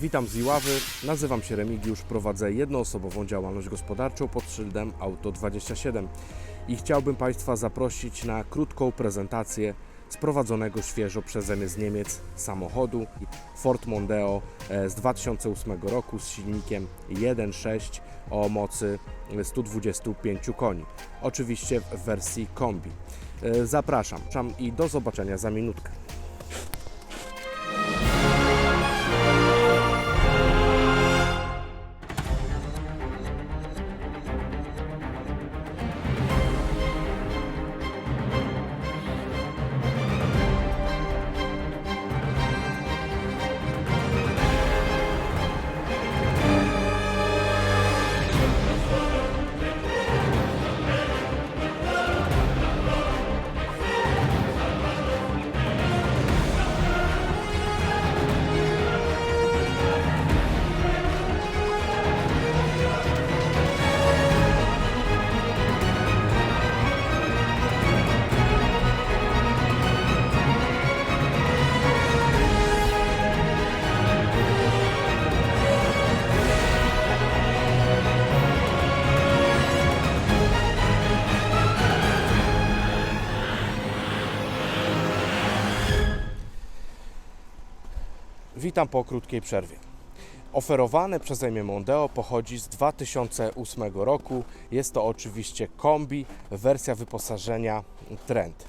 Witam z Iławy, nazywam się Remigiusz, prowadzę jednoosobową działalność gospodarczą pod szyldem Auto27 i chciałbym Państwa zaprosić na krótką prezentację sprowadzonego świeżo przeze mnie z Niemiec samochodu Ford Mondeo e, z 2008 roku z silnikiem 1.6 o mocy 125 koni. Oczywiście w wersji kombi. E, Zapraszam i do zobaczenia za minutkę. Witam po krótkiej przerwie. Oferowane przeze mnie Mondeo pochodzi z 2008 roku. Jest to oczywiście kombi, wersja wyposażenia Trend.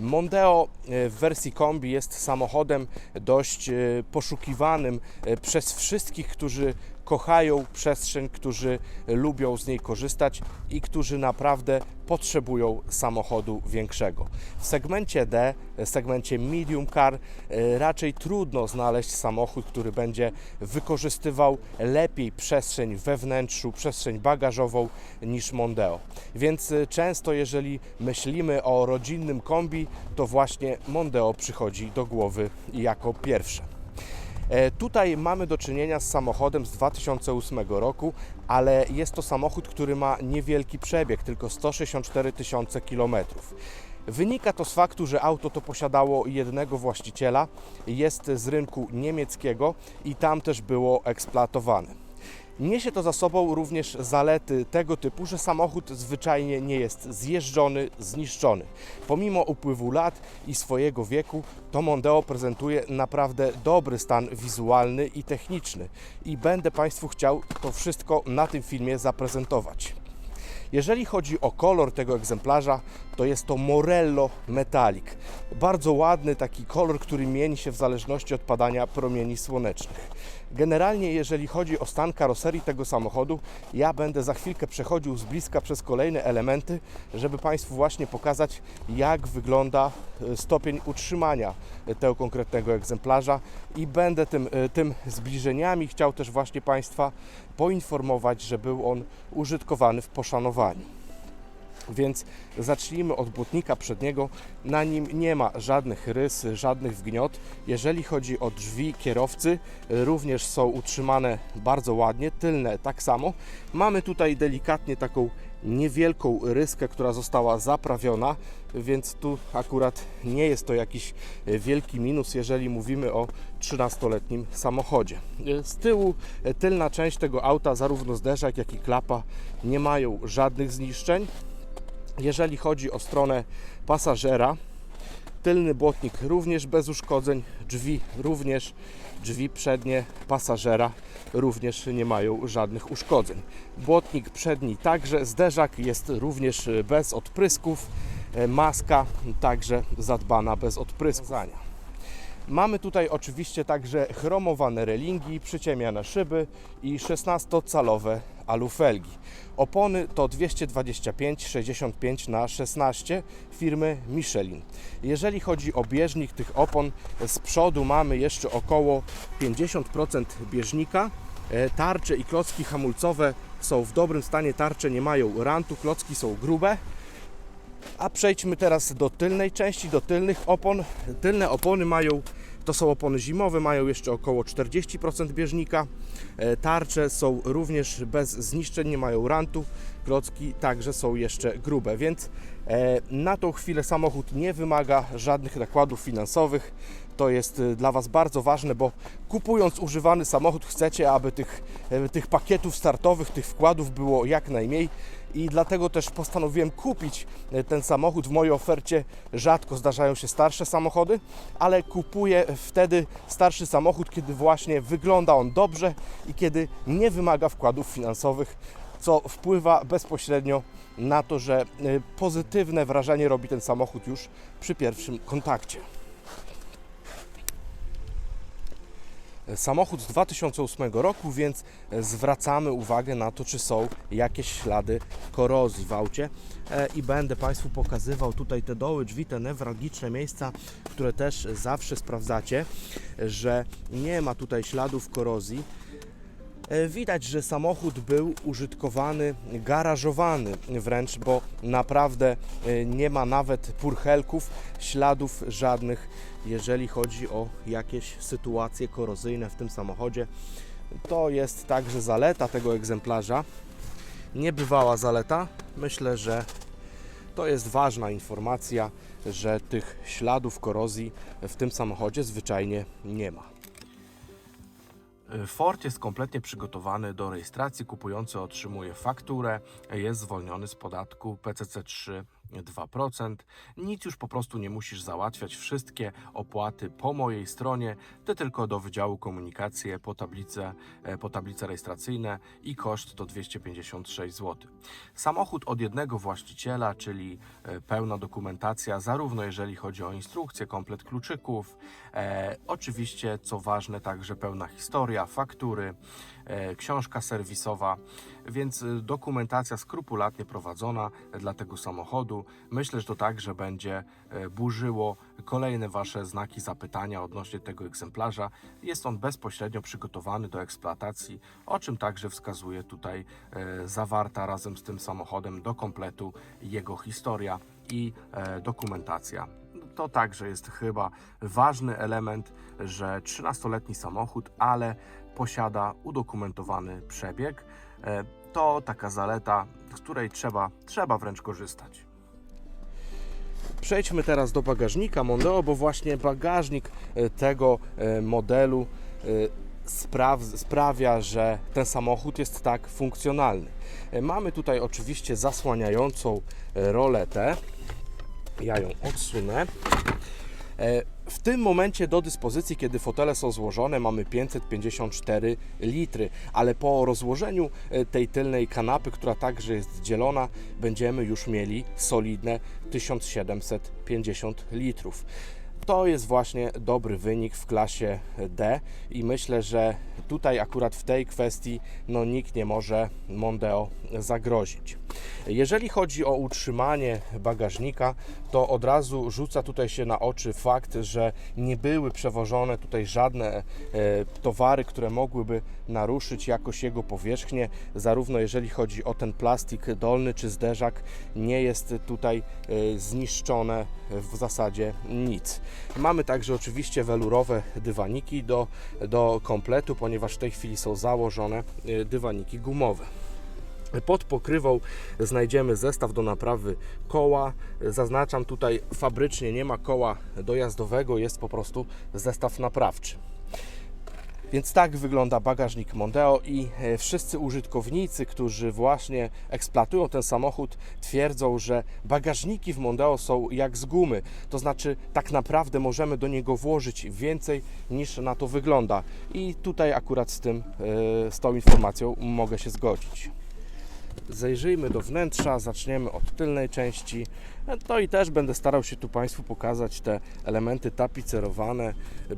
Mondeo e, w wersji kombi jest samochodem dość e, poszukiwanym e, przez wszystkich, którzy kochają przestrzeń, którzy lubią z niej korzystać i którzy naprawdę potrzebują samochodu większego. W segmencie D, segmencie medium car, e, raczej trudno znaleźć samochód, który będzie wykorzystywał lepiej przestrzeń we wnętrzu, przestrzeń bagażową niż Mondeo. Więc e, często, jeżeli myślimy o rodzinnym kombi, to właśnie Mondeo przychodzi do głowy jako pierwsze. E, Tutaj mamy do czynienia z samochodem z 2008 roku, ale jest to samochód, który ma niewielki przebieg, tylko 164 tysiące kilometrów. Wynika to z faktu, że auto to posiadało jednego właściciela, jest z rynku niemieckiego i tam też było eksploatowane. Niesie to za sobą również zalety tego typu, że samochód zwyczajnie nie jest zjeżdżony, zniszczony. Pomimo upływu lat i swojego wieku, to Mondeo prezentuje naprawdę dobry stan wizualny i techniczny i będę Państwu chciał to wszystko na tym filmie zaprezentować. Jeżeli chodzi o kolor tego egzemplarza, to jest to Morello Metallic. Bardzo ładny taki kolor, który mieni się w zależności od padania promieni słonecznych. Generalnie, jeżeli chodzi o stan karoserii tego samochodu, ja będę za chwilkę przechodził z bliska przez kolejne elementy, żeby Państwu właśnie pokazać, jak wygląda e, stopień utrzymania tego konkretnego egzemplarza i będę tym, e, tym zbliżeniami chciał też właśnie Państwa poinformować, że był on użytkowany w poszanowaniu. Więc zacznijmy od błotnika przedniego. Na nim nie ma żadnych rys, żadnych wgniot. Jeżeli chodzi o drzwi kierowcy, również są utrzymane bardzo ładnie, tylne tak samo. Mamy tutaj delikatnie taką niewielką ryskę, która została zaprawiona, więc tu akurat nie jest to jakiś wielki minus, jeżeli mówimy o 13-letnim samochodzie. Z tyłu tylna część tego auta, zarówno zderzak, jak i klapa, nie mają żadnych zniszczeń. Jeżeli chodzi o stronę pasażera, tylny błotnik również bez uszkodzeń, drzwi również, drzwi przednie pasażera również nie mają żadnych uszkodzeń. Błotnik przedni także, zderzak jest również bez odprysków, e, maska także zadbana bez odpryskania. Mamy tutaj oczywiście także chromowane relingi, przyciemiane szyby i 16-calowe alufelgi. Opony to 225-65 na 16 firmy Michelin. Jeżeli chodzi o bieżnik tych opon, z przodu mamy jeszcze około 50% bieżnika. E, Tarcze i klocki hamulcowe są w dobrym stanie, tarcze nie mają rantu, klocki są grube. A przejdźmy teraz do tylnej części, do tylnych opon. Tylne opony mają, to są opony zimowe, mają jeszcze około 40% bieżnika. E, Tarcze są również bez zniszczeń, nie mają rantu. klocki także są jeszcze grube, więc e, na tą chwilę samochód nie wymaga żadnych nakładów finansowych. To jest e, dla Was bardzo ważne, bo kupując używany samochód chcecie, aby tych, tych pakietów startowych, tych wkładów było jak najmniej i dlatego też postanowiłem kupić e, ten samochód. W mojej ofercie rzadko zdarzają się starsze samochody, ale kupuję wtedy starszy samochód, kiedy właśnie wygląda on dobrze i kiedy nie wymaga wkładów finansowych, co wpływa bezpośrednio na to, że e, pozytywne wrażenie robi ten samochód już przy pierwszym kontakcie. Samochód z 2008 roku, więc zwracamy uwagę na to, czy są jakieś ślady korozji w aucie E, i będę Państwu pokazywał tutaj te doły, drzwi, te newralgiczne miejsca, które też zawsze sprawdzacie, że nie ma tutaj śladów korozji. E, Widać, że samochód był użytkowany, garażowany wręcz, bo naprawdę e, nie ma nawet purchelków, śladów żadnych, jeżeli chodzi o jakieś sytuacje korozyjne w tym samochodzie. To jest także zaleta tego egzemplarza. Niebywała zaleta. Myślę, że to jest ważna informacja, że tych śladów korozji w tym samochodzie zwyczajnie nie ma. Ford jest kompletnie przygotowany do rejestracji. Kupujący otrzymuje fakturę, jest zwolniony z podatku PCC3 2%. Nic już po prostu nie musisz załatwiać. Wszystkie opłaty po mojej stronie. Ty tylko do Wydziału Komunikację po tablicę, e, po tablice rejestracyjne i koszt to 256 zł. Samochód od jednego właściciela, czyli e, pełna dokumentacja, zarówno jeżeli chodzi o instrukcję, komplet kluczyków, e, oczywiście co ważne także pełna historia, faktury, książka serwisowa, więc e, dokumentacja skrupulatnie prowadzona dla tego samochodu. Myślę, że to także będzie e, burzyło kolejne Wasze znaki zapytania odnośnie tego egzemplarza. Jest on bezpośrednio przygotowany do eksploatacji, o czym także wskazuje tutaj e, zawarta razem z tym samochodem do kompletu jego historia i e, dokumentacja. To także jest chyba ważny element, że 13-letni samochód, ale posiada udokumentowany przebieg. E, To taka zaleta, z której trzeba, trzeba wręcz korzystać. Przejdźmy teraz do bagażnika Mondeo, bo właśnie bagażnik e, tego e, modelu spraw, sprawia, że ten samochód jest tak funkcjonalny. Mamy tutaj oczywiście zasłaniającą roletę. Ja ją odsunę. W tym momencie do dyspozycji, kiedy fotele są złożone, mamy 554 litry, ale po rozłożeniu e, tej tylnej kanapy, która także jest dzielona, będziemy już mieli solidne 1750 litrów. To jest właśnie dobry wynik w klasie D i myślę, że tutaj akurat w tej kwestii no, nikt nie może Mondeo zagrozić. Jeżeli chodzi o utrzymanie bagażnika, to od razu rzuca tutaj się na oczy fakt, że nie były przewożone tutaj żadne e, towary, które mogłyby naruszyć jakoś jego powierzchnię, zarówno jeżeli chodzi o ten plastik dolny czy zderzak, nie jest tutaj e, zniszczone w zasadzie nic. Mamy także oczywiście welurowe dywaniki do, do kompletu, ponieważ w tej chwili są założone e, dywaniki gumowe. Pod pokrywą znajdziemy zestaw do naprawy koła. Zaznaczam tutaj fabrycznie nie ma koła dojazdowego, jest po prostu zestaw naprawczy. Więc tak wygląda bagażnik Mondeo i e, wszyscy użytkownicy, którzy właśnie eksploatują ten samochód, twierdzą, że bagażniki w Mondeo są jak z gumy. To znaczy, tak naprawdę możemy do niego włożyć więcej niż na to wygląda. I tutaj akurat z tym, e, z tą informacją mogę się zgodzić. Zajrzyjmy do wnętrza, zaczniemy od tylnej części. To i też będę starał się tu Państwu pokazać te elementy tapicerowane,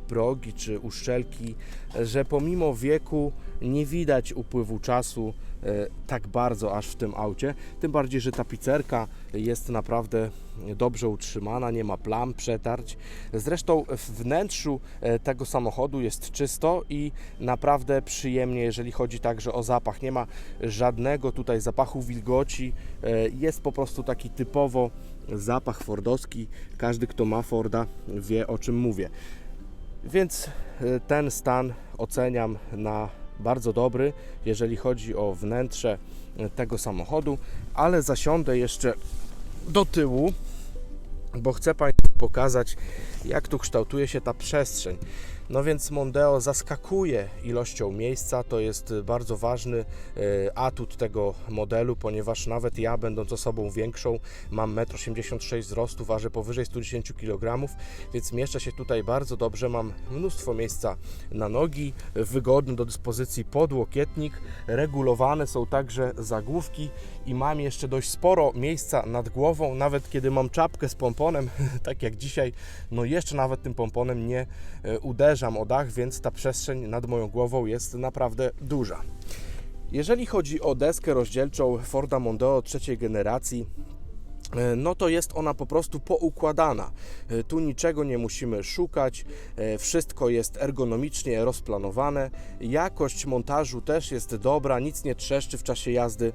progi czy uszczelki, że pomimo wieku nie widać upływu czasu e, tak bardzo aż w tym aucie. Tym bardziej, że tapicerka jest naprawdę dobrze utrzymana, nie ma plam, przetarć. Zresztą w wnętrzu e, tego samochodu jest czysto i naprawdę przyjemnie, jeżeli chodzi także o zapach. Nie ma żadnego tutaj zapachu wilgoci. E, Jest po prostu taki typowo zapach fordowski. Każdy, kto ma Forda, wie o czym mówię. Więc ten stan oceniam na bardzo dobry. Jeżeli chodzi o wnętrze, e, tego samochodu, ale zasiądę jeszcze do tyłu, bo chcę Państwu pokazać, jak tu kształtuje się ta przestrzeń. No więc Mondeo zaskakuje ilością miejsca, to jest bardzo ważny e, atut tego modelu, ponieważ nawet ja, będąc osobą większą, mam 1,86 m wzrostu, ważę powyżej 110 kg, więc mieszczę się tutaj bardzo dobrze, mam mnóstwo miejsca na nogi, wygodny do dyspozycji podłokietnik, regulowane są także zagłówki i mam jeszcze dość sporo miejsca nad głową, nawet kiedy mam czapkę z pomponem, tak jak dzisiaj, no jeszcze nawet tym pomponem nie e, uderzam o dach, więc ta przestrzeń nad moją głową jest naprawdę duża. Jeżeli chodzi o deskę rozdzielczą Forda Mondeo trzeciej generacji, e, no to jest ona po prostu poukładana. E, Tu niczego nie musimy szukać, e, wszystko jest ergonomicznie rozplanowane. Jakość montażu też jest dobra, nic nie trzeszczy w czasie jazdy.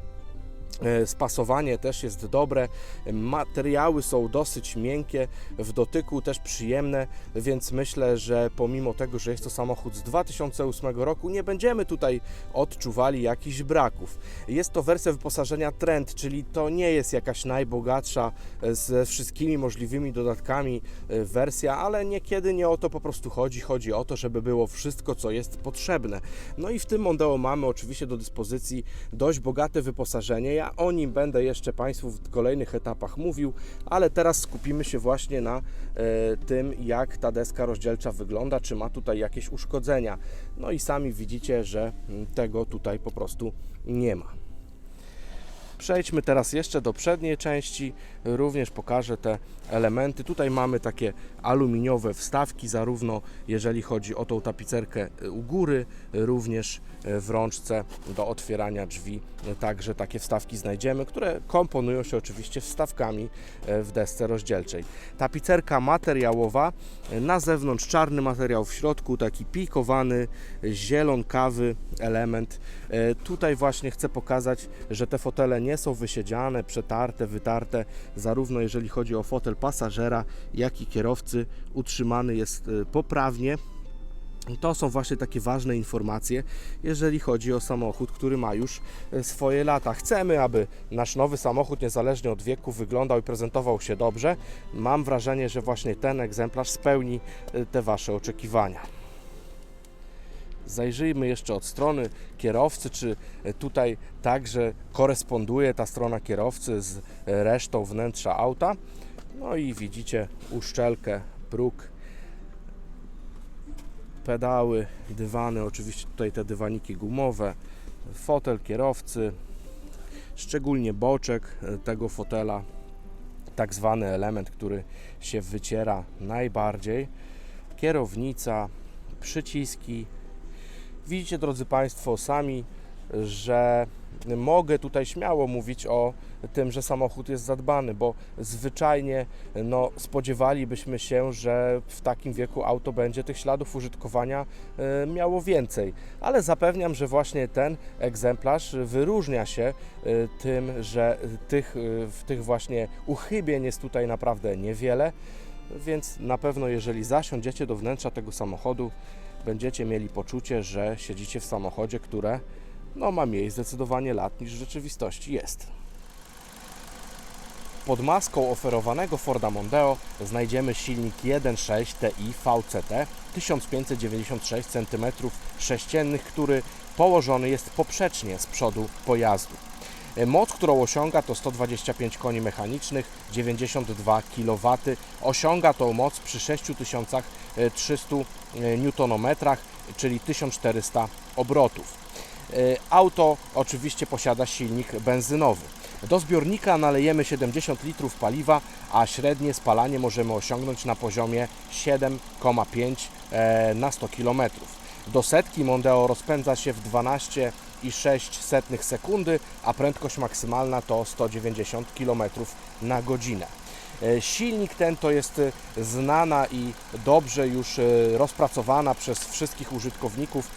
E, Spasowanie też jest dobre, materiały są dosyć miękkie, w dotyku też przyjemne, więc myślę, że pomimo tego, że jest to samochód z 2008 roku, nie będziemy tutaj odczuwali jakichś braków. Jest to wersja wyposażenia Trend, czyli to nie jest jakaś najbogatsza e, ze wszystkimi możliwymi dodatkami e, wersja, ale niekiedy nie o to po prostu chodzi. Chodzi o to, żeby było wszystko, co jest potrzebne. No i w tym Mondeo mamy oczywiście do dyspozycji dość bogate wyposażenie. Ja o nim będę jeszcze Państwu w kolejnych etapach mówił, ale teraz skupimy się właśnie na e, tym, jak ta deska rozdzielcza wygląda, czy ma tutaj jakieś uszkodzenia. No i sami widzicie, że mm, tego tutaj po prostu nie ma. Przejdźmy teraz jeszcze do przedniej części, również pokażę te elementy. Tutaj mamy takie aluminiowe wstawki, zarówno jeżeli chodzi o tą tapicerkę u góry, również w rączce do otwierania drzwi. Także takie wstawki znajdziemy, które komponują się oczywiście wstawkami w desce rozdzielczej. Tapicerka materiałowa, na zewnątrz czarny materiał, w środku taki pikowany, zielonkawy element. E, Tutaj właśnie chcę pokazać, że te fotele nie są wysiedziane, przetarte, wytarte, zarówno jeżeli chodzi o fotel pasażera, jak i kierowcy. Utrzymany jest e, poprawnie. To są właśnie takie ważne informacje, jeżeli chodzi o samochód, który ma już e, swoje lata. Chcemy, aby nasz nowy samochód, niezależnie od wieku, wyglądał i prezentował się dobrze. Mam wrażenie, że właśnie ten egzemplarz spełni e, te Wasze oczekiwania. Zajrzyjmy jeszcze od strony kierowcy, czy tutaj także koresponduje ta strona kierowcy z resztą wnętrza auta. No i widzicie uszczelkę, próg, pedały, dywany, oczywiście tutaj te dywaniki gumowe, fotel kierowcy, szczególnie boczek tego fotela, tak zwany element, który się wyciera najbardziej, kierownica, przyciski, Widzicie, drodzy Państwo, sami, że mogę tutaj śmiało mówić o tym, że samochód jest zadbany, bo zwyczajnie no, spodziewalibyśmy się, że w takim wieku auto będzie tych śladów użytkowania e, miało więcej. Ale zapewniam, że właśnie ten egzemplarz wyróżnia się e, tym, że tych, w tych właśnie uchybień jest tutaj naprawdę niewiele. Więc na pewno, jeżeli zasiądziecie do wnętrza tego samochodu, będziecie mieli poczucie, że siedzicie w samochodzie, które no, ma mniej zdecydowanie lat niż w rzeczywistości jest. Pod maską oferowanego Forda Mondeo znajdziemy silnik 1.6 TI VCT 1596 cm3, który położony jest poprzecznie z przodu pojazdu. Moc, którą osiąga to 125 koni mechanicznych, 92 kW. Osiąga tą moc przy 6300 Nm, czyli 1400 obrotów. E, Auto oczywiście posiada silnik benzynowy. Do zbiornika nalejemy 70 litrów paliwa, a średnie spalanie możemy osiągnąć na poziomie 7,5 e, na 100 km. Do setki Mondeo rozpędza się w 12,6 sekundy, a prędkość maksymalna to 190 km na godzinę. E, Silnik ten to jest e, znana i dobrze już e, rozpracowana przez wszystkich użytkowników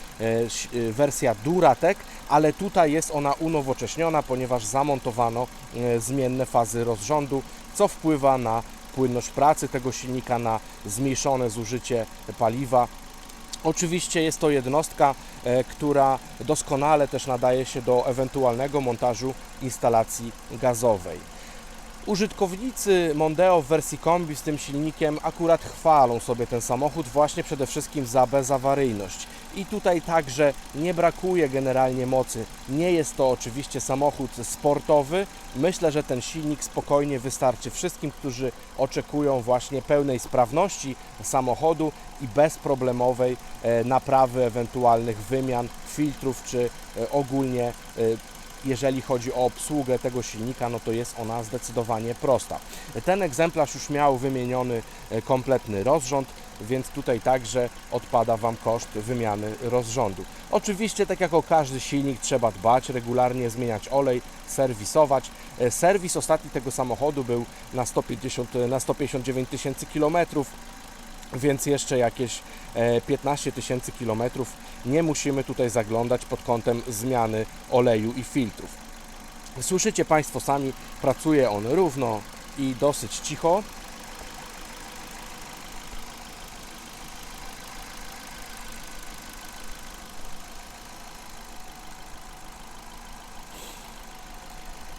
wersja Duratec, ale tutaj jest ona unowocześniona, ponieważ zamontowano zmienne fazy rozrządu, co wpływa na płynność pracy tego silnika, na zmniejszone zużycie paliwa Oczywiście jest to jednostka, e, która doskonale też nadaje się do ewentualnego montażu instalacji gazowej. Użytkownicy Mondeo w wersji kombi z tym silnikiem akurat chwalą sobie ten samochód właśnie przede wszystkim za bezawaryjność. I tutaj także nie brakuje generalnie mocy. Nie jest to oczywiście samochód sportowy. Myślę, że ten silnik spokojnie wystarczy wszystkim, którzy oczekują właśnie pełnej sprawności samochodu i bezproblemowej e, naprawy ewentualnych wymian filtrów czy e, ogólnie e, jeżeli chodzi o obsługę tego silnika, no to jest ona zdecydowanie prosta. Ten egzemplarz już miał wymieniony e, kompletny rozrząd, więc tutaj także odpada Wam koszt wymiany rozrządu. Oczywiście, tak jak o każdy silnik, trzeba dbać, regularnie zmieniać olej, serwisować. E, Serwis ostatni tego samochodu był na, 150, na 159 tysięcy kilometrów więc jeszcze jakieś e, 15 tysięcy kilometrów nie musimy tutaj zaglądać pod kątem zmiany oleju i filtrów. Słyszycie Państwo sami, pracuje on równo i dosyć cicho.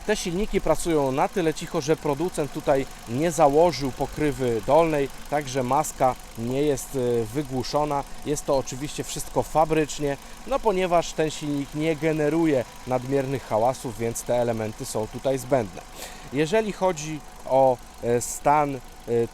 Te silniki pracują na tyle cicho, że producent tutaj nie założył pokrywy dolnej, także maska nie jest e, wygłuszona. Jest to oczywiście wszystko fabrycznie, no ponieważ ten silnik nie generuje nadmiernych hałasów, więc te elementy są tutaj zbędne. Jeżeli chodzi o e, stan e,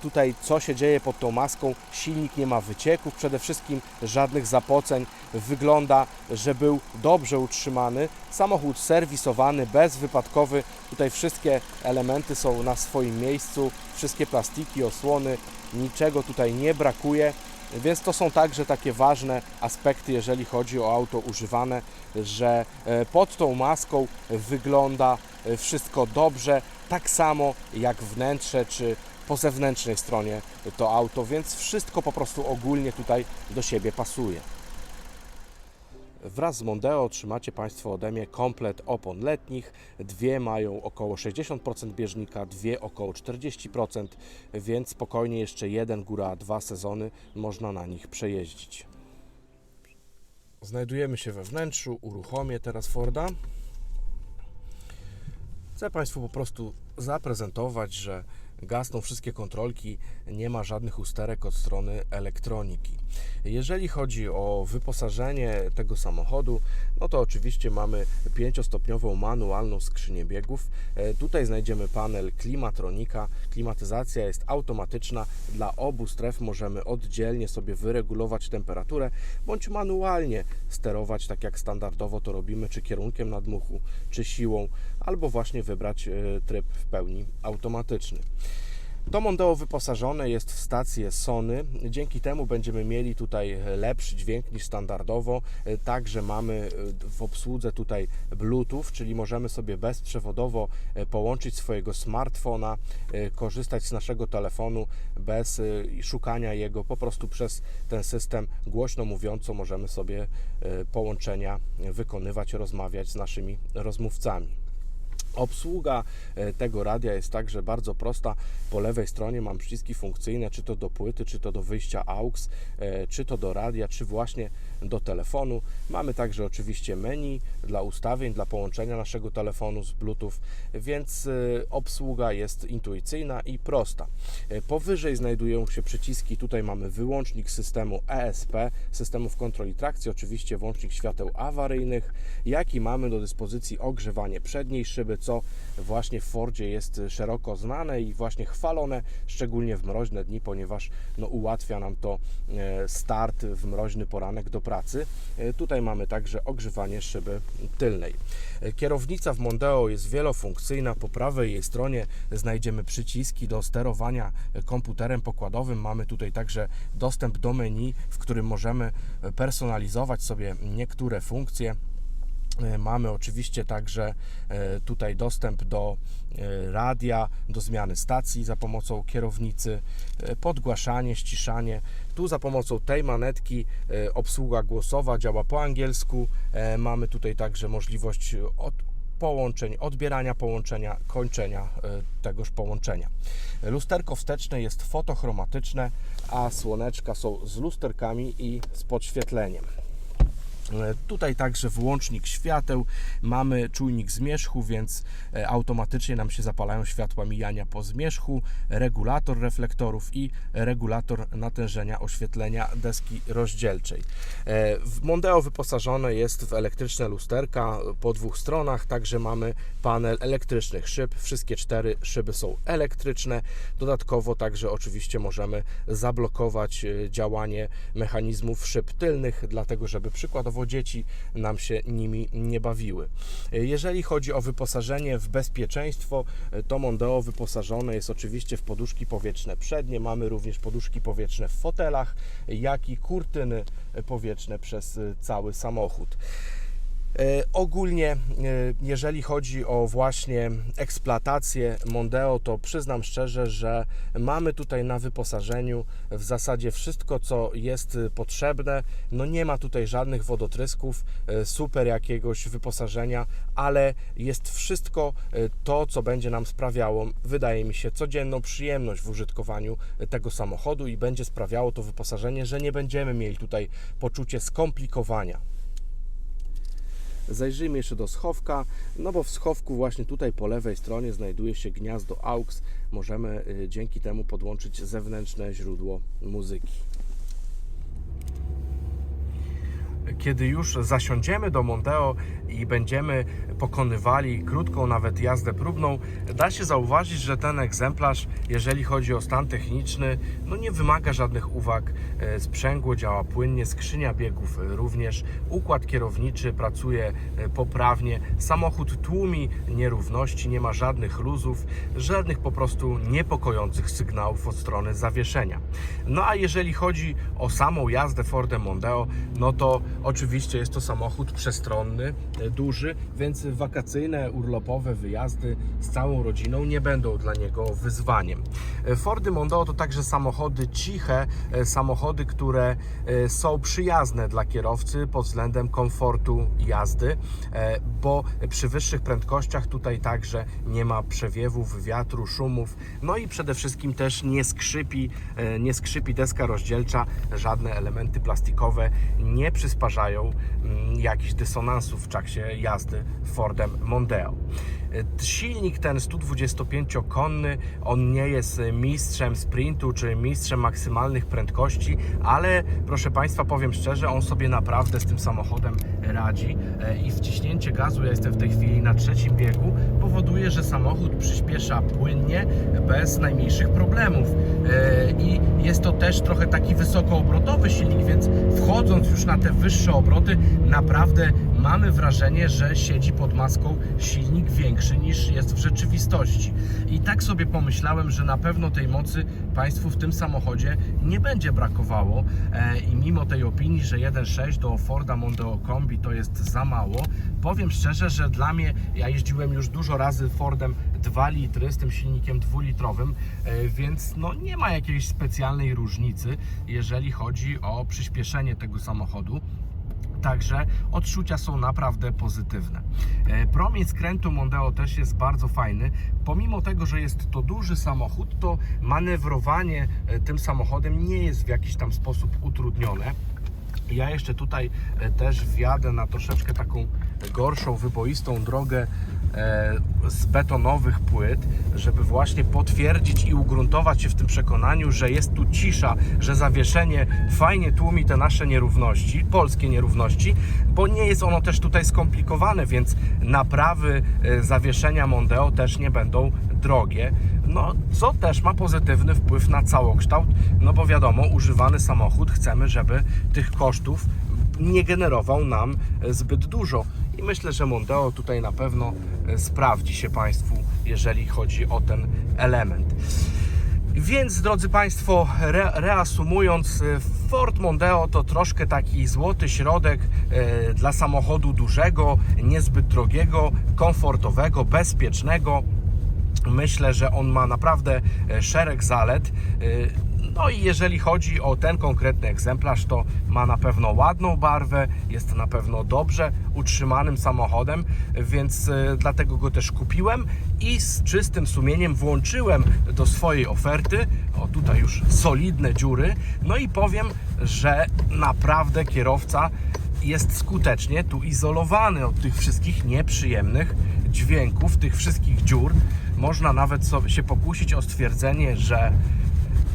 tutaj, co się dzieje pod tą maską, silnik nie ma wycieków, przede wszystkim żadnych zapoceń. Wygląda, że był dobrze utrzymany. Samochód serwisowany, bezwypadkowy. Tutaj wszystkie elementy są na swoim miejscu, wszystkie plastiki, osłony, niczego tutaj nie brakuje. Więc to są także takie ważne aspekty, jeżeli chodzi o auto używane, że e, pod tą maską wygląda e, wszystko dobrze, tak samo jak wnętrze czy po zewnętrznej stronie to auto, więc wszystko po prostu ogólnie tutaj do siebie pasuje. Wraz z Mondeo otrzymacie Państwo ode mnie komplet opon letnich. Dwie mają około 60% bieżnika, dwie około 40%, więc spokojnie jeszcze jeden, góra dwa sezony można na nich przejeździć. Znajdujemy się we wnętrzu, uruchomię teraz Forda. Chcę Państwu po prostu zaprezentować, że gasną wszystkie kontrolki, nie ma żadnych usterek od strony elektroniki. Jeżeli chodzi o wyposażenie tego samochodu, no to oczywiście mamy pięciostopniową manualną skrzynię biegów. E, Tutaj znajdziemy panel klimatronika. Klimatyzacja jest automatyczna. Dla obu stref możemy oddzielnie sobie wyregulować temperaturę, bądź manualnie sterować, tak jak standardowo to robimy, czy kierunkiem nadmuchu, czy siłą, albo właśnie wybrać e, tryb w pełni automatyczny. To Mondeo wyposażone jest w stację Sony. Dzięki temu będziemy mieli tutaj lepszy dźwięk niż standardowo. Także mamy w obsłudze tutaj Bluetooth, czyli możemy sobie bezprzewodowo połączyć swojego smartfona, korzystać z naszego telefonu bez szukania jego. Po prostu przez ten system głośno mówiąco możemy sobie połączenia wykonywać, rozmawiać z naszymi rozmówcami. Obsługa e, tego radia jest także bardzo prosta. Po lewej stronie mam przyciski funkcyjne, czy to do płyty, czy to do wyjścia AUX, e, czy to do radia, czy właśnie do telefonu. Mamy także oczywiście menu dla ustawień, dla połączenia naszego telefonu z Bluetooth, więc e, obsługa jest intuicyjna i prosta. Powyżej znajdują się przyciski, tutaj mamy wyłącznik systemu ESP, systemów kontroli trakcji, oczywiście włącznik świateł awaryjnych, jak i mamy do dyspozycji ogrzewanie przedniej szyby, co właśnie w Fordzie jest szeroko znane i właśnie chwalone, szczególnie w mroźne dni, ponieważ no, ułatwia nam to e, start w mroźny poranek do pracy. E, Tutaj mamy także ogrzewanie szyby tylnej. E, Kierownica w Mondeo jest wielofunkcyjna. Po prawej jej stronie znajdziemy przyciski do sterowania komputerem pokładowym. Mamy tutaj także dostęp do menu, w którym możemy personalizować sobie niektóre funkcje. E, Mamy oczywiście także e, tutaj dostęp do e, radia, do zmiany stacji za pomocą kierownicy, e, podgłaszanie, ściszanie. Tu za pomocą tej manetki e, obsługa głosowa działa po angielsku. E, Mamy tutaj także możliwość od połączeń, odbierania połączenia, kończenia e, tegoż połączenia. Lusterko wsteczne jest fotochromatyczne, a słoneczka są z lusterkami i z podświetleniem. E, Tutaj także włącznik świateł, mamy czujnik zmierzchu, więc e, automatycznie nam się zapalają światła mijania po zmierzchu, regulator reflektorów i regulator natężenia oświetlenia deski rozdzielczej. E, Mondeo wyposażone jest w elektryczne lusterka po dwóch stronach, także mamy panel elektrycznych szyb. Wszystkie cztery szyby są elektryczne. Dodatkowo także oczywiście możemy zablokować działanie mechanizmów szyb tylnych, dlatego żeby przykładowo dzieci nam się nimi nie bawiły. Jeżeli chodzi o wyposażenie w bezpieczeństwo, to Mondeo wyposażone jest oczywiście w poduszki powietrzne przednie. Mamy również poduszki powietrzne w fotelach, jak i kurtyny powietrzne przez cały samochód. E, Ogólnie, e, jeżeli chodzi o właśnie eksploatację Mondeo, to przyznam szczerze, że mamy tutaj na wyposażeniu w zasadzie wszystko, co jest e, potrzebne. No nie ma tutaj żadnych wodotrysków, super jakiegoś wyposażenia, ale jest wszystko to, co będzie nam sprawiało, wydaje mi się, codzienną przyjemność w użytkowaniu tego samochodu i będzie sprawiało to wyposażenie, że nie będziemy mieli tutaj poczucie skomplikowania. Zajrzyjmy jeszcze do schowka, no bo w schowku właśnie tutaj po lewej stronie znajduje się gniazdo AUX. Możemy y, dzięki temu podłączyć zewnętrzne źródło muzyki. Kiedy już zasiądziemy do Mondeo i będziemy pokonywali krótką nawet jazdę próbną, da się zauważyć, że ten egzemplarz, jeżeli chodzi o stan techniczny, no nie wymaga żadnych uwag. E, Sprzęgło działa płynnie, skrzynia biegów również, układ kierowniczy pracuje e, poprawnie, samochód tłumi nierówności, nie ma żadnych luzów, żadnych po prostu niepokojących sygnałów od strony zawieszenia. No a jeżeli chodzi o samą jazdę Fordem Mondeo, no to oczywiście jest to samochód przestronny, e, duży, więc wakacyjne, urlopowe wyjazdy z całą rodziną nie będą dla niego wyzwaniem. E, Fordy Mondeo to także samochody ciche, e, samochody, które są przyjazne dla kierowcy pod względem komfortu jazdy, bo przy wyższych prędkościach tutaj także nie ma przewiewów, wiatru, szumów, no i przede wszystkim też nie skrzypi, nie skrzypi deska rozdzielcza, żadne elementy plastikowe nie przysparzają mm, jakichś dysonansów w czasie jazdy Fordem Mondeo. E, Silnik ten 125-konny, on nie jest mistrzem sprintu czy mistrzem maksymalnych prędkości, ale proszę Państwa, powiem szczerze, on sobie naprawdę z tym samochodem radzi E, i wciśnięcie gazu, ja jestem w tej chwili na trzecim biegu, powoduje, że samochód przyspiesza płynnie, bez najmniejszych problemów. E, I jest to też trochę taki wysokoobrotowy silnik, więc wchodząc już na te wyższe obroty, naprawdę mamy wrażenie, że siedzi pod maską silnik większy niż jest w rzeczywistości. I tak sobie pomyślałem, że na pewno tej mocy Państwu w tym samochodzie nie będzie brakowało. E, I mimo tej opinii, że 1.6 do Forda Mondeo Kombi to jest za mało, powiem szczerze, że dla mnie, ja jeździłem już dużo razy Fordem 2 litry z tym silnikiem dwulitrowym, e, więc no nie ma jakiejś specjalnej różnicy, jeżeli chodzi o przyspieszenie tego samochodu. Także odczucia są naprawdę pozytywne. E, Promień skrętu Mondeo też jest bardzo fajny. Pomimo tego, że jest to duży samochód, to manewrowanie e, tym samochodem nie jest w jakiś tam sposób utrudnione. Ja jeszcze tutaj e, też wjadę na troszeczkę taką gorszą, wyboistą drogę z betonowych płyt, żeby właśnie potwierdzić i ugruntować się w tym przekonaniu, że jest tu cisza, że zawieszenie fajnie tłumi te nasze nierówności, polskie nierówności, bo nie jest ono też tutaj skomplikowane, więc naprawy e, zawieszenia Mondeo też nie będą drogie. No, co też ma pozytywny wpływ na całokształt, no bo wiadomo, używany samochód chcemy, żeby tych kosztów nie generował nam e, zbyt dużo. I myślę, że Mondeo tutaj na pewno e, sprawdzi się Państwu, jeżeli chodzi o ten element. Więc, drodzy Państwo, re, reasumując, e, Ford Mondeo to troszkę taki złoty środek e, dla samochodu dużego, niezbyt drogiego, komfortowego, bezpiecznego. Myślę, że on ma naprawdę e, szereg zalet. E, No i jeżeli chodzi o ten konkretny egzemplarz, to ma na pewno ładną barwę, jest na pewno dobrze utrzymanym samochodem, więc e, dlatego go też kupiłem i z czystym sumieniem włączyłem do swojej oferty. O, tutaj już solidne dziury. No i powiem, że naprawdę kierowca jest skutecznie tu izolowany od tych wszystkich nieprzyjemnych dźwięków, tych wszystkich dziur. Można nawet sobie się pokusić o stwierdzenie, że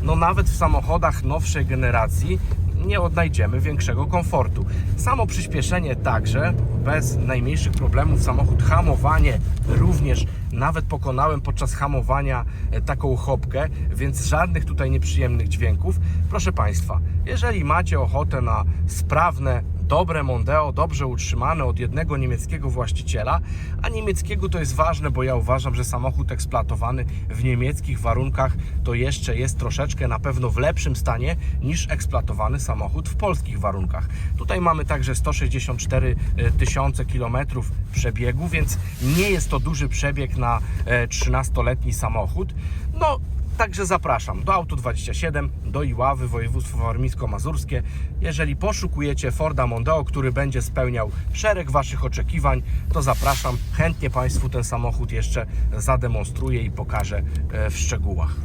no nawet w samochodach nowszej generacji nie odnajdziemy większego komfortu. Samo przyspieszenie także, bez najmniejszych problemów. Samochód hamowanie również nawet pokonałem podczas hamowania e, taką chopkę, więc żadnych tutaj nieprzyjemnych dźwięków. Proszę Państwa, jeżeli macie ochotę na sprawne, dobre Mondeo, dobrze utrzymane od jednego niemieckiego właściciela, a niemieckiego to jest ważne, bo ja uważam, że samochód eksploatowany w niemieckich warunkach to jeszcze jest troszeczkę na pewno w lepszym stanie niż eksploatowany samochód w polskich warunkach. Tutaj mamy także 164 tysiące kilometrów przebiegu, więc nie jest to duży przebieg na e, 13-letni samochód. No, Także zapraszam do Auto 27, do Iławy, województwo warmińsko-mazurskie. Jeżeli poszukujecie Forda Mondeo, który będzie spełniał szereg Waszych oczekiwań, to zapraszam. Chętnie Państwu ten samochód jeszcze zademonstruję i pokażę e, w szczegółach.